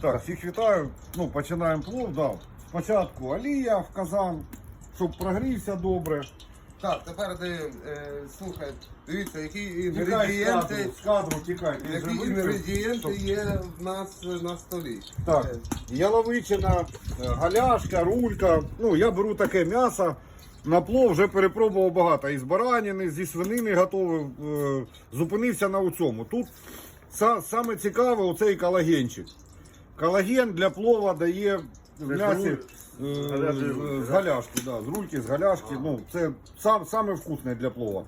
Так, всіх вітаю. Ну, починаємо плов. Да. Спочатку олія в казан, щоб прогрівся добре. Так, тепер ти е, слухай, дивіться, які з інгредієнти, кадру, з кадру тікай. ти які вже інгредієнти Щоб- є в нас на столі. Так, яловичина, е, галяшка, рулька. Ну, я беру таке м'ясо. На плов вже перепробував багато. Із баранини, зі свинини готовий. е, Зупинився на цьому. Тут са- саме цікаве оцей колагенчик. Колаген для плова дає в м'ясі е, з- галяшки, да, з рульки, з галяшки. Ну, це сам, саме вкусне для плова.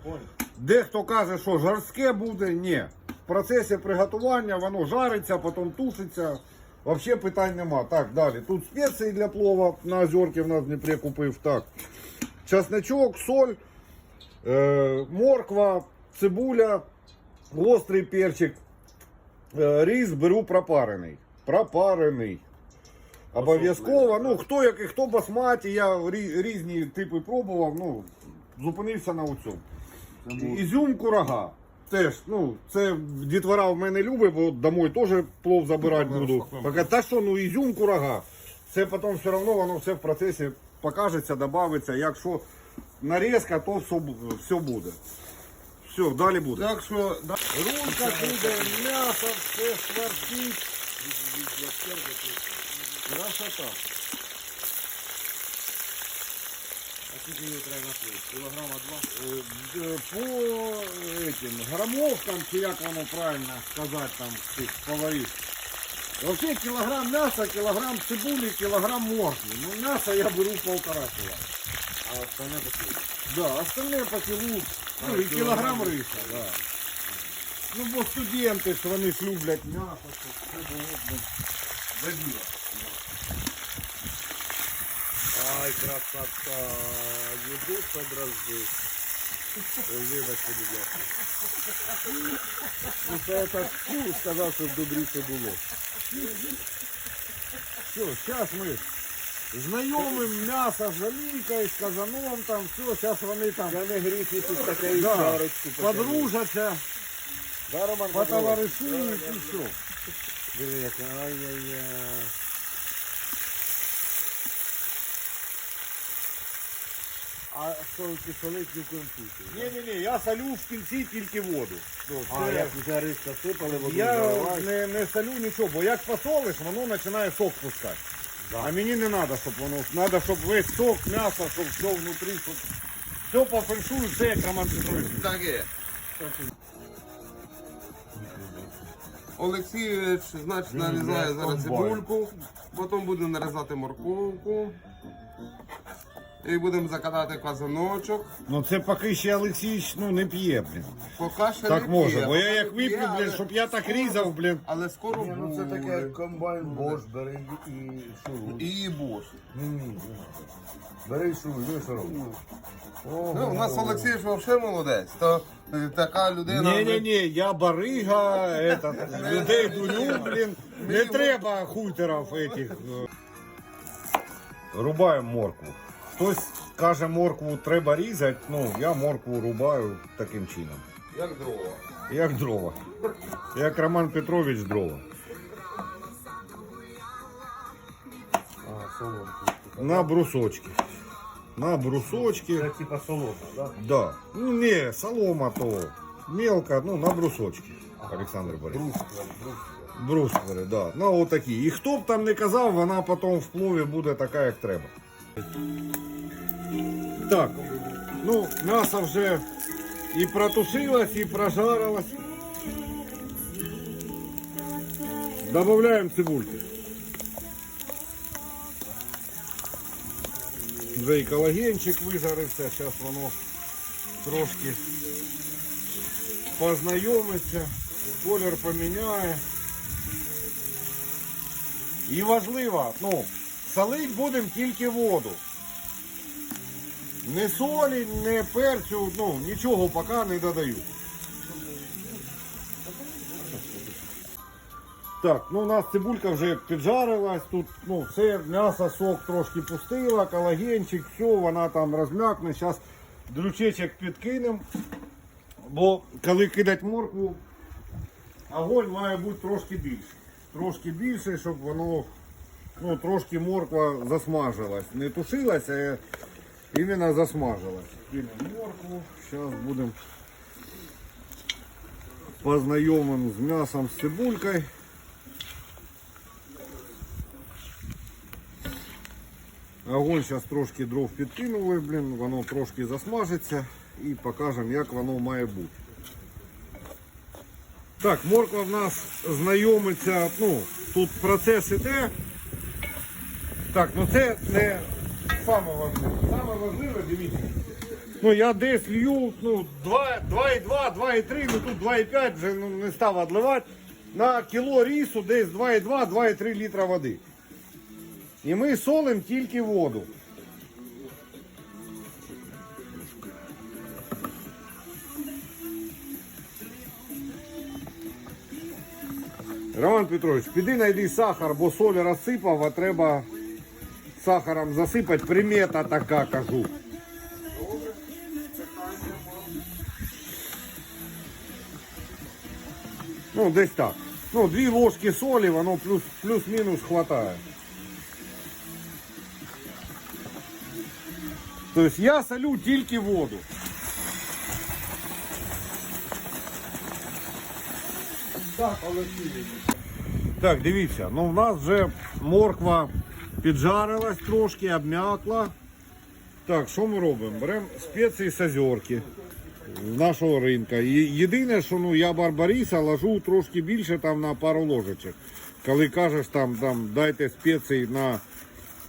Дехто каже, що жорстке буде, ні. В процесі приготування воно жариться, потім тушиться. Взагалі питань нема. Так, далі. Тут спеції для плова на озерки в нас в Дніпрі купив. Так. Часничок, соль, е, морква, цибуля, гострий перчик. Е, рис беру пропарений. Пропарений. Обов'язково. Ну, хто як і хто басматі, я різні типи пробував, ну, зупинився на оцьому. Ізюм курага. Теж, ну, це дітвора в мене любить, бо домой теж плов забирати буду. Поки, та що, ну ізюм курага. Це потім все одно воно все в процесі покажеться, додається. Якщо нарізка, то все, все буде. Все, далі буде. Так що да, Рулька буде, м'ясо, все шварчить. Красота. Кілограма два. Е, По этим грамовкам, чи як воно правильно сказати там цих поварів. Вообще кілограм м'яса, кілограм цибулі, кілограм моркви. Ну м'яса я беру полтора кіла. А остальне такі. Да, остальне по кілу. Ну і кілограм риса, да. Ну бо студенти ж вони ж люблять м'ясо, щоб це було до. Ай, красота. Їду подразди. Вибачте, будь ласка. Ну, це так фу, сказав, щоб добріше було. Все, зараз ми знайомим м'ясо з олійкою, з казаном, там, все, зараз вони там Я не гріх, якщо таке і да, шарочку подружаться, Да, Роман потоваришують і все. Яке. Ай-яй-яй. А що ти солить ні в коєму Ні, ні, ні, я солю в кінці тільки воду. А, як вже риска сипали, воду Я заливають. не, не солю нічого, бо як посолиш, воно починає сок пускати. А мені не треба, щоб воно. Треба, щоб весь сок, м'ясо, щоб все внутрі, щоб все по феншую, все як Роман Петрович. так є. Олексійович, значить, нарізає зараз цибульку, потім буде нарізати морковку. І будемо закатати казаночок. Ну це поки ще Олексійович ну, не п'є, блін. Поки ще Так не може, п'є, бо я поки як не п'є, вип'ю, блін, щоб я так скоро- різав, блін. Але скоро Ні, ну це буде. таке комбайн Bosch, бери і шуруй. І бош. Ні, ні, ні. Бери і шуруй, ну і що робиш? Ну, у нас Олексій ж взагалі молодець, то е, така людина. Ні, ні, ні, я барига, этот, людей дурю, блін. Не треба хуйтерів этих. е. Рубаємо моркву. Хтось каже, моркву треба різати, ну я моркву рубаю таким чином. Як дрова. Як дрова. Як Роман Петрович дрова. А. На брусочки. На брусочки. Це типа солома, да? Да. Ну не, солома то мелко, ну на брусочки. Олександр Борисович. Брусква, брусква. Бруствери, да. Ну отакі. І хто б там не казав, вона потім в плові буде така, як треба. Так. Ну, м'ясо вже і протушилось, і прожарилось. Добавляємо цибульки. Вже і колагенчик вижарився, зараз воно трошки познайомиться, колір поміняє. І важливо, ну, солить будемо тільки воду. Не солі, не перцю, ну, нічого поки не додаю. Так, ну у нас цибулька вже піджарилась, тут ну, все, м'ясо, сок трошки пустила, колагенчик, все, вона там розм'якне. Зараз дрючечок підкинемо, бо коли кидати моркву, огонь має бути трошки більше. трошки більше, щоб воно ну, трошки морква засмажилась. Не тушилася, а іменно засмажилась. Кинемо моркву. Зараз будемо познайомим з м'ясом з цибулькою. Огонь зараз трошки дров підкинули, блін, воно трошки засмажиться і покажемо, як воно має бути. Так, морква в нас знайомиться, ну, тут процес іде. Так, ну це не саме важливе. Саме важливе, дивіться. Ну я десь лью, ну 2,2, 2,3, ну тут 2,5 вже ну, не став відливати. На кіло рісу десь 2,2, 2,3 літра води. І ми солимо тільки воду. Роман Петрович, піди знайди сахар, бо соль розсипав, а треба сахаром засипати. Примета така, кажу. Ну, десь так. Ну, дві ложки солі, воно плюс, плюс-мінус хватає. Тобто я солю тільки воду. Так, дивіться, ну в нас вже морква піджарилась трошки, обм'якла. Так, що ми робимо? Беремо спеції з озерки з нашого ринку. Єдине, що ну, я барбаріса ложу трошки більше там на пару ложечок. Коли кажеш, там, там дайте спеції на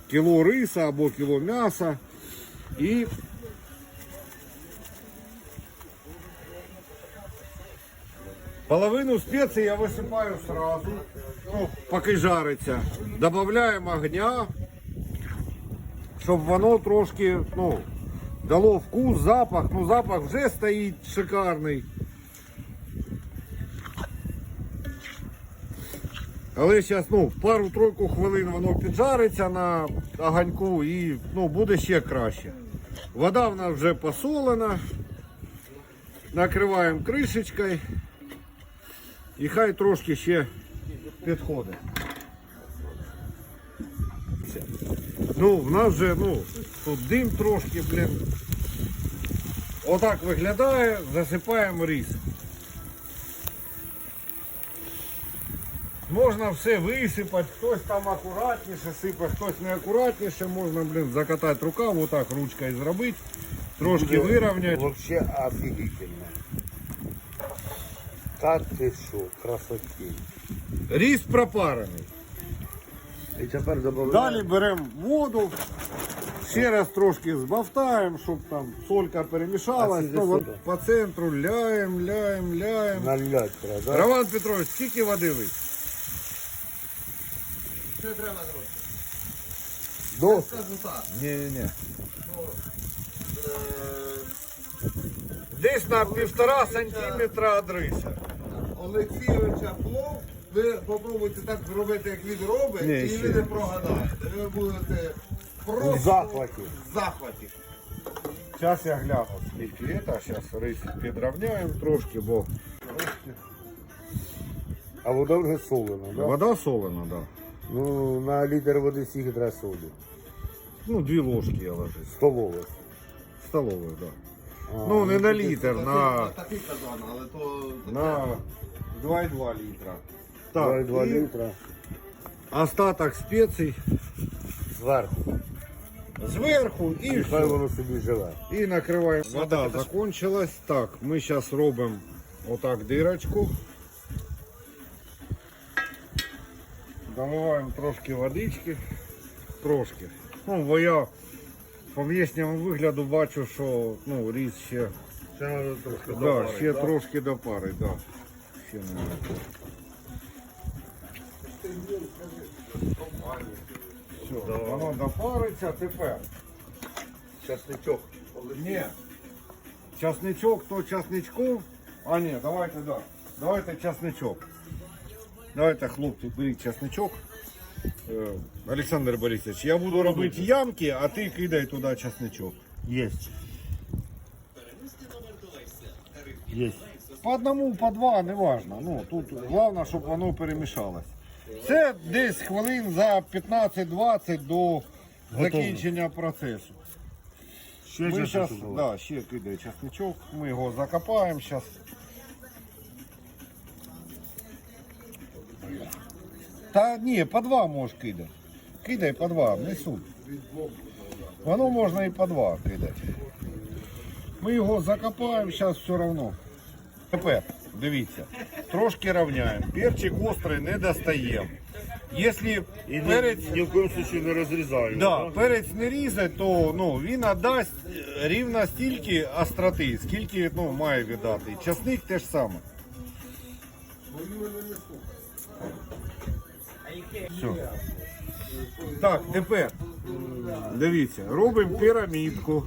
кіло риса або кіло м'яса. І половину спецій я висипаю сразу, ну, поки жариться. Добавляємо огня, щоб воно трошки ну, дало вкус, запах. Ну, запах вже стоїть шикарний. Але зараз ну, пару-тройку хвилин воно піджариться на огоньку і ну, буде ще краще. Вода в нас вже посолена. Накриваємо кришечкою. І хай трошки ще підходить. Ну, в нас вже, ну, тут дим трошки, блін. Отак виглядає, засипаємо рис. Можна все висипати, хтось там акуратніше сипе, хтось не акуратніше, можна, блін, закатати рукав, отак ручкою зробити, трошки вирівняти. Вообще офигительно. Та ти що, красоті. Рис пропарений. І тепер додаємо. Далі беремо воду, ще раз трошки збавтаємо, щоб там солька А перемішалась. скільки Ну, от сода? по центру ляємо, ляємо, ляємо. Налять треба, да? Роман Петрович, скільки води ви? Ще треба трошки. Досить. Скажу так. Ні, ні, ні. Десь на півтора сантиметра від риса. Олексійовича плов, ви попробуйте так зробити, як він робить, Ні, і ще. ви не прогадаєте. Ви будете просто В захваті. в захваті. Зараз я гляну, скільки це. Зараз рис підрівняємо трошки, бо А вода вже солена, да? вода солена, так. Да. Ну, на літр води треба солі? Ну, дві ложки я ложу. Столове. Столової, так. Да. Ну, не на літр, на, Такий казан, але то... на 2,2 літра. Давай 2 і літра. остаток спецій Зверху. зверху і І хай все. воно собі живе. І накриваємо. Вода закончилась. Так, ми зараз робимо отак дирочку. Доливаємо трошки водички. Трошки. Ну, бо я по внешньому вигляду бачу, що ну, різ ще, Це треба трошки да, ще трошки до пари. Да. Ще не Все, воно допариться тепер. Часничок. Ні. Часничок, то часничков. А ні, давайте, да. Давайте часничок. Давайте, хлопці, беріть часничок. Олександр Борисович, я буду робити ямки, а ти кидай туди часничок. Єсть. Єсть. По одному, по два, не важно. Ну, тут головне, щоб воно перемішалось. Це десь хвилин за 15-20 до закінчення процесу. Ще Ми зараз, да, ще кидає часничок, ми його закопаємо зараз. Та ні, по два можеш кидати. Кидай по два, не суть. Воно можна і по два кидати. Ми його закопаємо зараз все одно. Тепер, дивіться, трошки рівняємо. Перчик острий не достаємо. Якщо І перець ні, в коєму случаю не розрізаю. Да, перець не різать, то ну, він надасть рівно стільки остроти, скільки ну, має віддати. Часник теж саме. Все. Так, тепер. Дивіться, робимо пірамідку.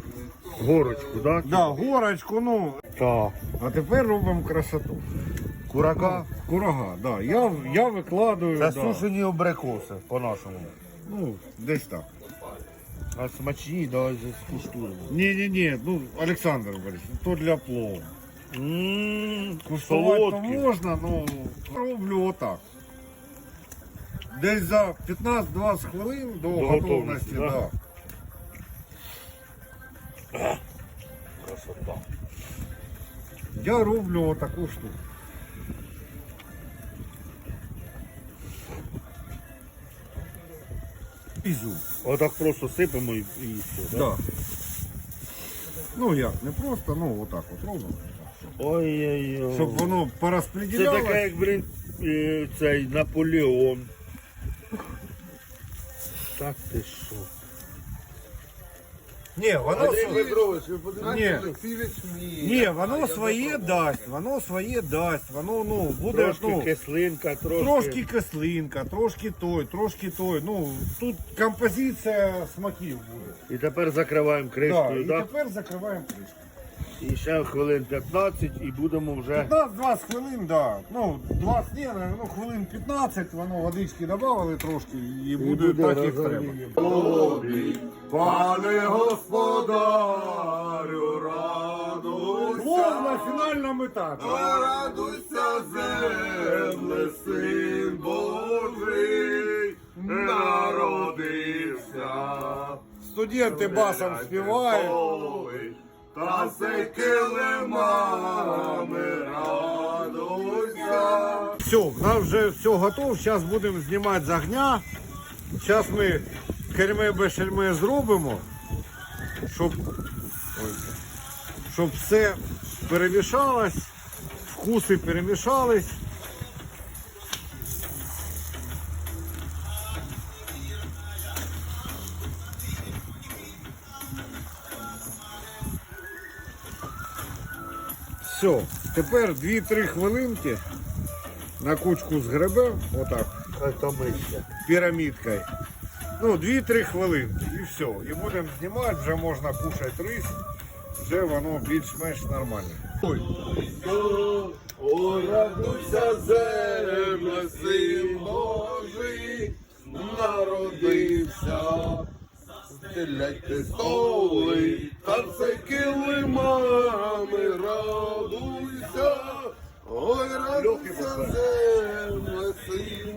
Горочку, так? Да, горочку, ну. Так. А тепер робимо красоту. Курака. Курага, да. Я, я викладаю. Це да. сушені абрикоси по-нашому. Ну, десь так. А смачні, давай скуштуємо. Ні, ні, ні, ну, Олександр Борисович, то для плову. Ммм, Куштувати солодкі. можна, ну роблю отак. Десь за 15-20 хвилин до, До готовності. да. да? Красота. Я роблю отаку штуку. Ізюм. Отак просто сипемо і, і все, Да. Ну як, не просто, ну отак от робимо. Ой-ой-ой. Щоб воно Це порозподілялось. таке, як, блін, е, цей Наполеон. Так ти що? Ні, воно, Андрій св- Петрович, ви подивіться, Ні. Ні, воно своє дасть, воно своє дасть, воно ну, буде Трошки ну, кислинка, трошки. Трошки кислинка, трошки той, трошки той. Ну, тут композиція смаків буде. І тепер закриваємо Да, і так? тепер закриваємо кришку. І ще хвилин 15 і будемо вже. 15-20 хвилин, да. Ну, 20 ні, ну хвилин 15, воно водички додали трошки і буде, буде так, як треба. розуміємо. Пане господарю, радуйся. Плов на фінальному. Радуйся, земле, син Божий, народився. Студенти басом співають. Та се килимами радуйся. Все, в нас вже все готово. Зараз будемо знімати з огня. Зараз ми керме бешельме зробимо, щоб, ой, щоб все перемішалось, вкуси перемішались. Все, тепер 2-3 хвилинки на кучку згребем, отак, пірамідкою. Ну, 2-3 хвилинки і все. І будемо знімати, вже можна кушати рис, вже воно більш-менш нормально. Ой, радуйся, земле, син Божий, народився. Стеляйте столи, танце килимами, радуйся.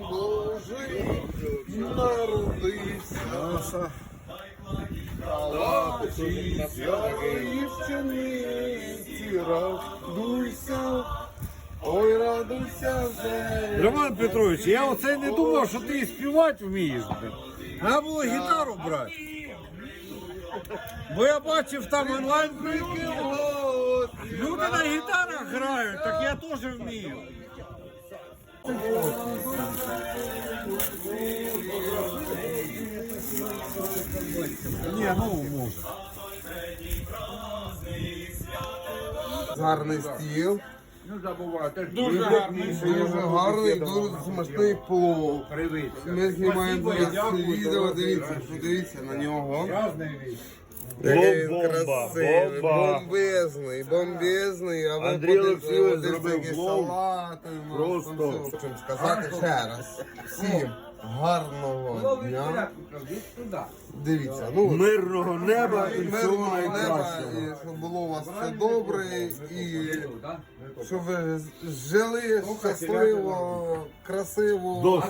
Божий, народився. радуйся. Ой, радуйся, земле. Роман Петрович, я оце не думав, що ти співати вмієш. Треба було гітару брати. Бо я бачив там онлайн прикіл. Люди на гітарах грають, так я теж вмію. Ні, ну може. Гарний стіл. Дуже гарний. Дуже гарний, дуже смачний плов. Ми знімаємо зараз відео, дивіться, подивіться на нього. Він Бомба, красивий, бомба. бомбезний, бомбезний. А ви Андрій подивіться, Олексійович зробив влог. салати у нас, Просто. там все. Сказати ще раз. Всім гарного дня. Дивіться, ну Мирного неба і всього мирного неба, найкращого. і щоб було у вас все добре, і щоб ви жили щасливо, красиво. До